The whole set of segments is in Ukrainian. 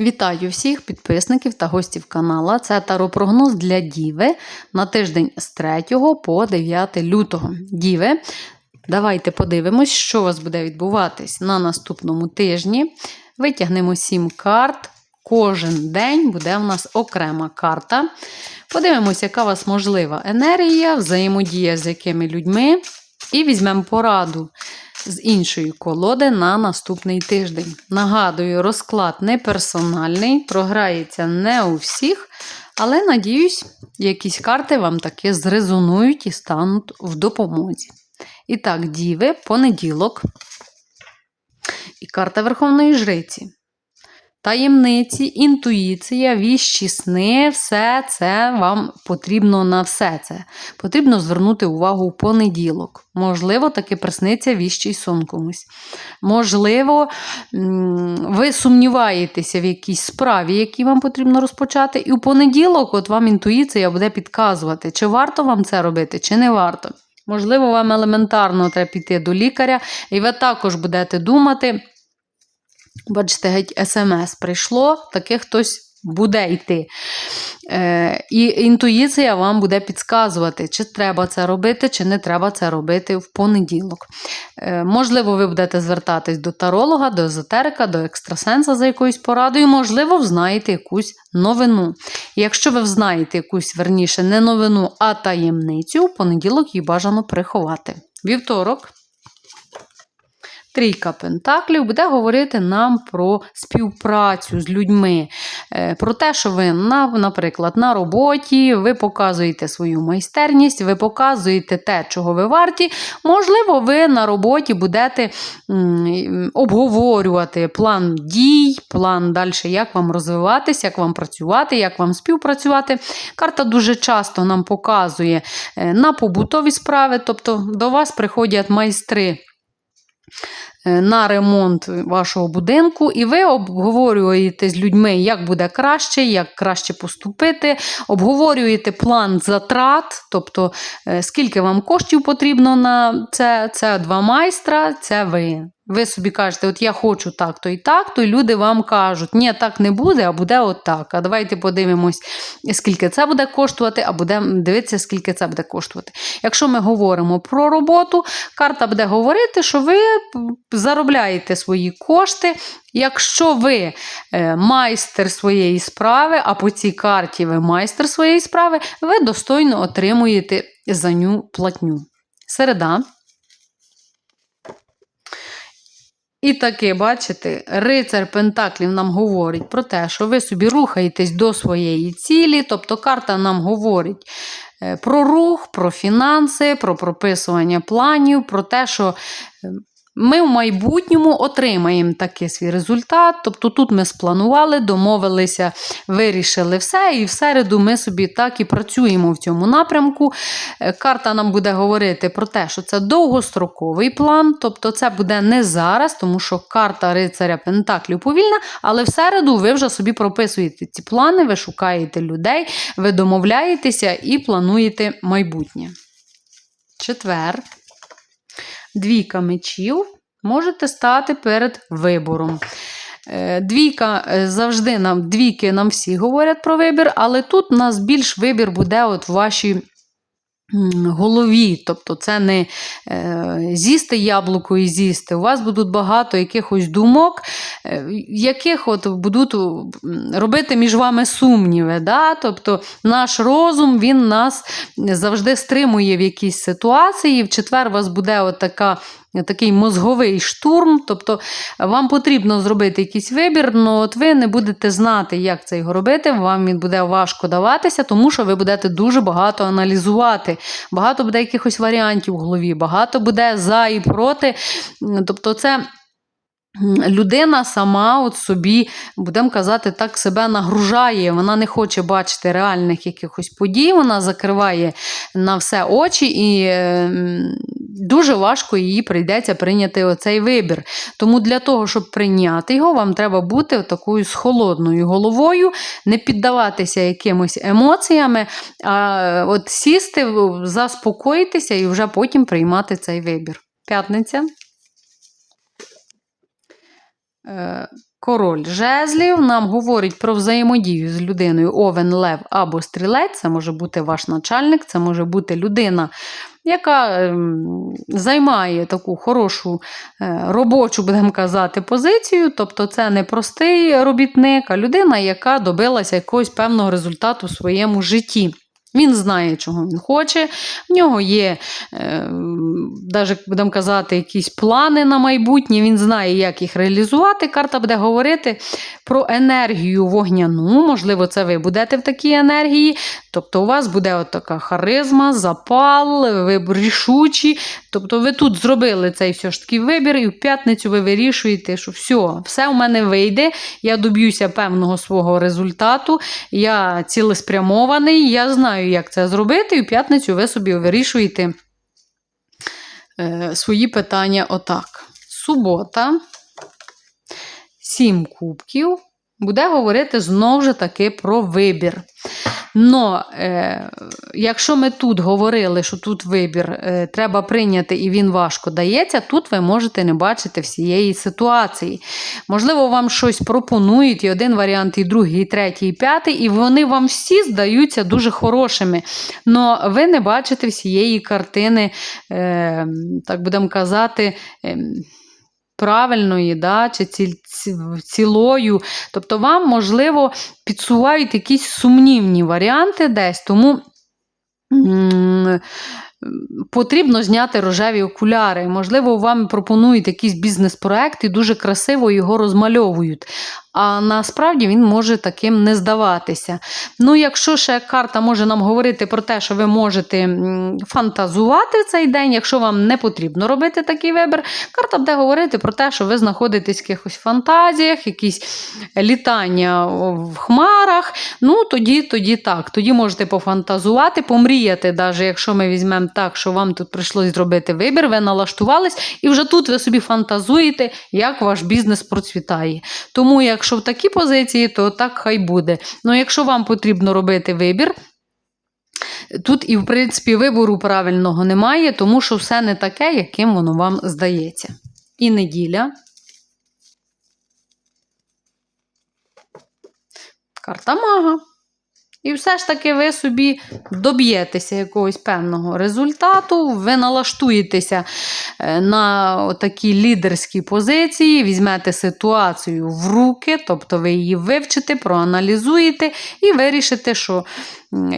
Вітаю всіх підписників та гостів канала. Це таропрогноз для Діви на тиждень з 3 по 9 лютого. Діви, давайте подивимось, що у вас буде відбуватись на наступному тижні. Витягнемо 7 карт. Кожен день буде в нас окрема карта. Подивимося, яка у вас можлива енергія, взаємодія з якими людьми. І візьмемо пораду з іншої колоди на наступний тиждень. Нагадую, розклад не персональний, програється не у всіх, але надіюсь, якісь карти вам таки зрезонують і стануть в допомозі. І так, діви, понеділок. І карта Верховної Жриці. Таємниці, інтуїція, віщі сни, все це вам потрібно на все це. Потрібно звернути увагу в понеділок. Можливо, таки присниться віщий сон комусь. Можливо, ви сумніваєтеся в якійсь справі, які вам потрібно розпочати. І у понеділок от вам інтуїція буде підказувати, чи варто вам це робити, чи не варто. Можливо, вам елементарно треба піти до лікаря, і ви також будете думати. Бачите, геть смс прийшло, таке хтось буде йти. Е, І інтуїція вам буде підказувати, чи треба це робити, чи не треба це робити в понеділок. Е, Можливо, ви будете звертатись до таролога, до езотерика, до екстрасенса за якоюсь порадою, можливо, взнаєте якусь новину. Якщо ви взнаєте якусь верніше не новину, а таємницю, в понеділок її бажано приховати. Вівторок. Трійка Пентаклів буде говорити нам про співпрацю з людьми, е, про те, що ви, наприклад, на роботі, ви показуєте свою майстерність, ви показуєте те, чого ви варті. Можливо, ви на роботі будете обговорювати план дій, план далі, як вам розвиватися, як вам працювати, як вам співпрацювати. Карта дуже часто нам показує е, на побутові справи, тобто до вас приходять майстри. Е, на ремонт вашого будинку, і ви обговорюєте з людьми, як буде краще, як краще поступити, обговорюєте план затрат, тобто е, скільки вам коштів потрібно на це. Це два майстра, це ви. Ви собі кажете, от я хочу так, то і так, то і люди вам кажуть, ні, так не буде, а буде отак. А давайте подивимось, скільки це буде коштувати, а будемо дивитися, скільки це буде коштувати. Якщо ми говоримо про роботу, карта буде говорити, що ви заробляєте свої кошти. Якщо ви е, майстер своєї справи, а по цій карті ви майстер своєї справи, ви достойно отримуєте за ню платню. Середа. І таки, бачите, рицар Пентаклів нам говорить про те, що ви собі рухаєтесь до своєї цілі. Тобто карта нам говорить е, про рух, про фінанси, про прописування планів, про те, що ми в майбутньому отримаємо такий свій результат. Тобто тут ми спланували, домовилися, вирішили все, і в середу ми собі так і працюємо в цьому напрямку. Е, карта нам буде говорити про те, що це довгостроковий план, тобто це буде не зараз, тому що карта рицаря Пентаклів повільна, але в середу ви вже собі прописуєте ці плани, ви шукаєте людей, ви домовляєтеся і плануєте майбутнє. Четвер двійка мечів, можете стати перед вибором. Е, двійка е, завжди нам, двійки нам всі говорять про вибір, але тут у нас більш вибір буде от в вашій голові. Тобто це не е, з'їсти яблуко і з'їсти. У вас будуть багато якихось думок, е, яких от будуть робити між вами сумніви. Да? Тобто наш розум він нас завжди стримує в якійсь ситуації. В четвер у вас буде от така такий мозговий штурм. Тобто вам потрібно зробити якийсь вибір, але от ви не будете знати, як це його робити. Вам він буде важко даватися, тому що ви будете дуже багато аналізувати. Багато буде якихось варіантів в голові, багато буде за і проти. Тобто, це. Людина сама от собі, будемо казати, так себе нагружає. Вона не хоче бачити реальних якихось подій, вона закриває на все очі, і дуже важко їй прийдеться прийняти оцей вибір. Тому для того, щоб прийняти його, вам треба бути такою з холодною головою, не піддаватися якимось емоціями, а от сісти, заспокоїтися і вже потім приймати цей вибір. П'ятниця. Е, Король жезлів нам говорить про взаємодію з людиною овен, лев або стрілець. Це може бути ваш начальник, це може бути людина, яка ем, займає таку хорошу е, робочу, будемо казати, позицію. Тобто це не простий робітник, а людина, яка добилася якогось певного результату в своєму житті. Він знає, чого він хоче. В нього є, е, навіть будемо казати, якісь плани на майбутнє. Він знає, як їх реалізувати. Карта буде говорити про енергію вогняну. Можливо, це ви будете в такій енергії. Тобто, у вас буде от така харизма, запал, ви рішучі. Тобто, ви тут зробили цей все ж таки вибір, і в п'ятницю ви вирішуєте, що все, все у мене вийде. Я доб'юся певного свого результату. Я цілеспрямований, я знаю, як це зробити, і в п'ятницю ви собі вирішуєте е, свої питання отак. Субота, сім кубків. Буде говорити знову ж таки про вибір. Но е, якщо ми тут говорили, що тут вибір е, треба прийняти і він важко дається, тут ви можете не бачити всієї ситуації. Можливо, вам щось пропонують, і один варіант, і другий, і третій, і п'ятий, і вони вам всі здаються дуже хорошими. Но ви не бачите всієї картини, е, так будемо казати. Е, правильної, да, чи ці, ці, цілою. Тобто, вам, можливо, підсувають якісь сумнівні варіанти десь, тому. Потрібно зняти рожеві окуляри. Можливо, вам пропонують якийсь бізнес-проект і дуже красиво його розмальовують. А насправді він може таким не здаватися. Ну, якщо ще карта може нам говорити про те, що ви можете фантазувати цей день, якщо вам не потрібно робити такий вибір, карта буде говорити про те, що ви знаходитесь в якихось фантазіях, якісь літання в хмарах. Ну, тоді, тоді так. Тоді можете пофантазувати, помріяти, навіть якщо ми візьмемо так, що вам тут прийшлось зробити вибір, ви налаштувались, і вже тут ви собі фантазуєте, як ваш бізнес процвітає. Тому, якщо в такі позиції, то так хай буде. Ну, якщо вам потрібно робити вибір, Тут і, в принципі, вибору правильного немає, тому що все не таке, яким воно вам здається. І неділя. Карта мага. І все ж таки ви собі доб'єтеся якогось певного результату, ви налаштуєтеся е, на такі лідерські позиції, візьмете ситуацію в руки, тобто ви її вивчите, проаналізуєте і вирішите, що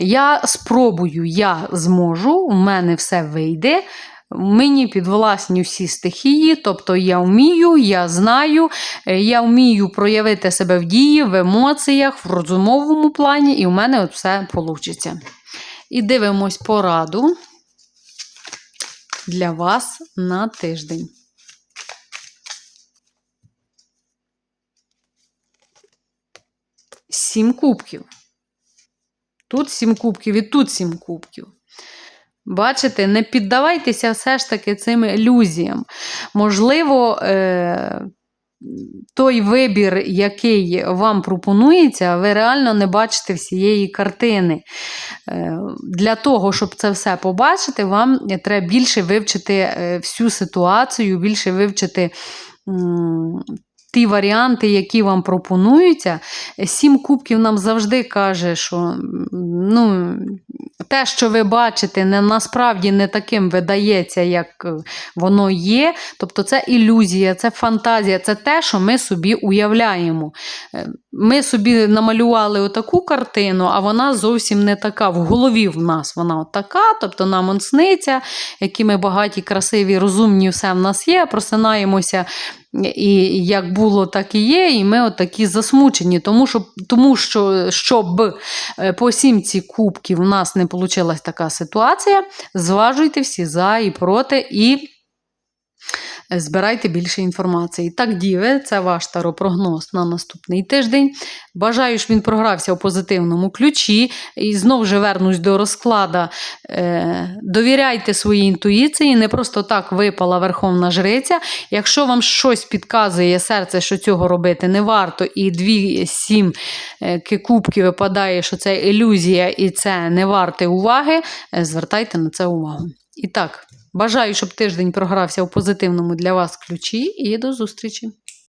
я спробую, я зможу, у мене все вийде. Мені підвласні всі стихії, тобто я вмію, я знаю, е, я вмію проявити себе в дії, в емоціях, в розумовому плані, і в мене от все вийде. І дивимось пораду для вас на тиждень. Сім кубків. Тут сім кубків і тут сім кубків. Бачите, не піддавайтеся все ж таки цим ілюзіям. Можливо, е- той вибір, який вам пропонується, ви реально не бачите всієї картини. Е- для того, щоб це все побачити, вам треба більше вивчити е, всю ситуацію, більше вивчити. Ті варіанти, які вам пропонуються, сім кубків нам завжди каже, що ну, те, що ви бачите, не, насправді не таким видається, як е, воно є. Тобто це ілюзія, це фантазія, це те, що ми собі уявляємо. Е, ми собі намалювали отаку картину, а вона зовсім не така. В голові в нас вона така, тобто нам он сниться, які ми багаті, красиві, розумні, все в нас є, просинаємося. І як було, так і є, і ми отакі засмучені, тому що, тому що щоб е, по сімці кубків у нас не вийшла така ситуація, зважуйте всі за і проти, і збирайте більше інформації. Так, діви, це ваш таропрогноз на наступний тиждень. Бажаю, щоб він програвся у позитивному ключі. І знову ж вернусь до розклада. Е, довіряйте своїй інтуїції, не просто так випала Верховна Жриця. Якщо вам щось підказує серце, що цього робити не варто, і дві сім е, кубки випадає, що це ілюзія і це не варте уваги, е, звертайте на це увагу. І так. Бажаю, щоб тиждень програвся у позитивному для вас ключі, і до зустрічі!